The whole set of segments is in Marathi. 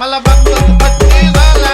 మళ్ళా భక్తులు బట్టి వాళ్ళ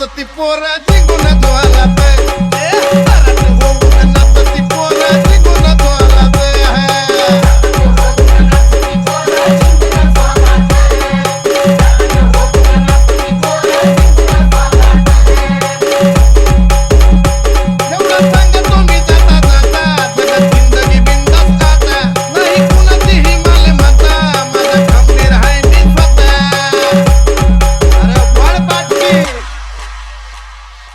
ती पोराची गुण धुवाला पाहिजे